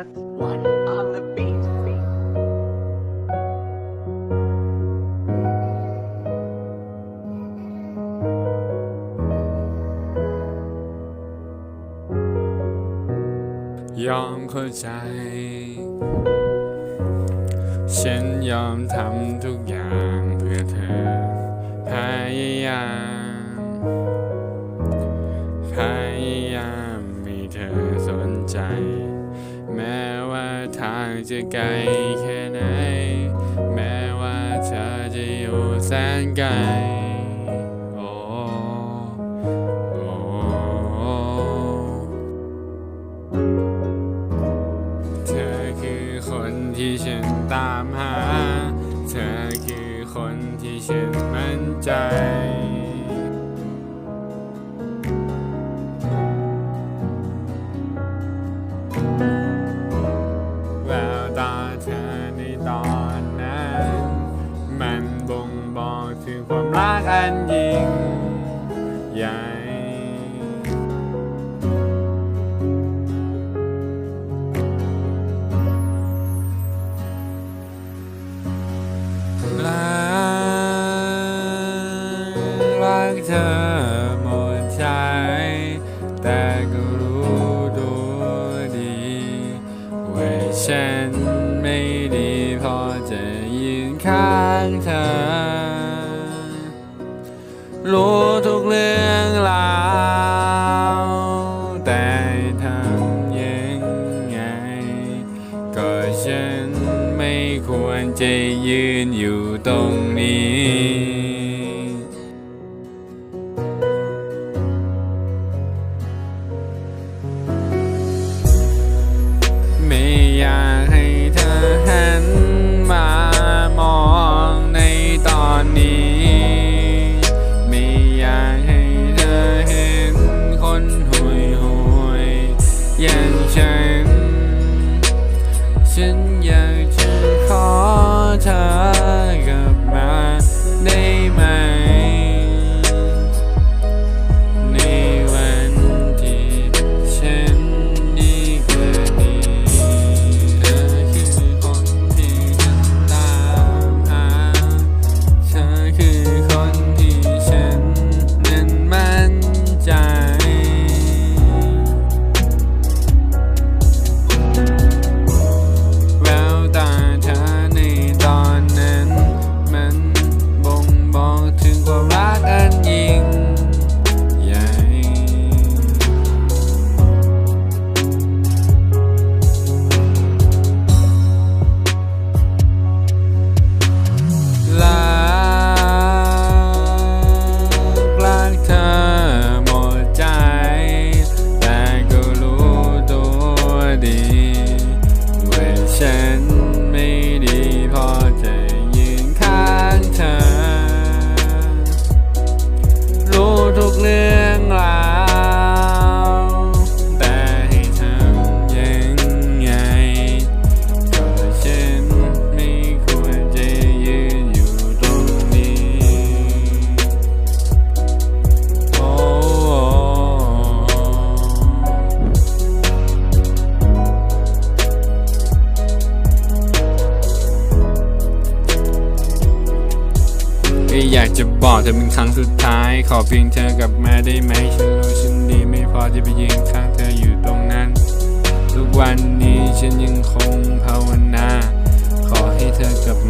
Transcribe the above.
What? One on the beat. ยอมเข้าใจ ฉันยอมทำทุกอย่างเพื่อเธอ พยายาม จะไกลแค่ไหน แม้ว่าเธอจะอยู่แสนไกลโอ้โอ้เธอคือคนที่ฉันตามหา เธอคือคนที่ฉันมั่นใจ บ่งบอกถึงความรักอันยิ่งใหญ่รักเธอหมดใจ แต่ก็รู้ตัวดีว่าฉันไม่ดี รู้ทุกเรื่องราวแต่ทำยังไง ก็ฉันไม่ควรจะยืนอยู่ตรงนี้ ๆอย่ ก็อยากจะบอกเธอเป็นครั้งสุดท้าย ขอเพียงเธอกลับมาได้ไหมฉันรู้ฉันดีไม่พอที่ไปยืนข้างเธออยู่ตรงนั้น ทุกวันนี้ฉันยังคงภาวนา ขอให้เธอกลับมา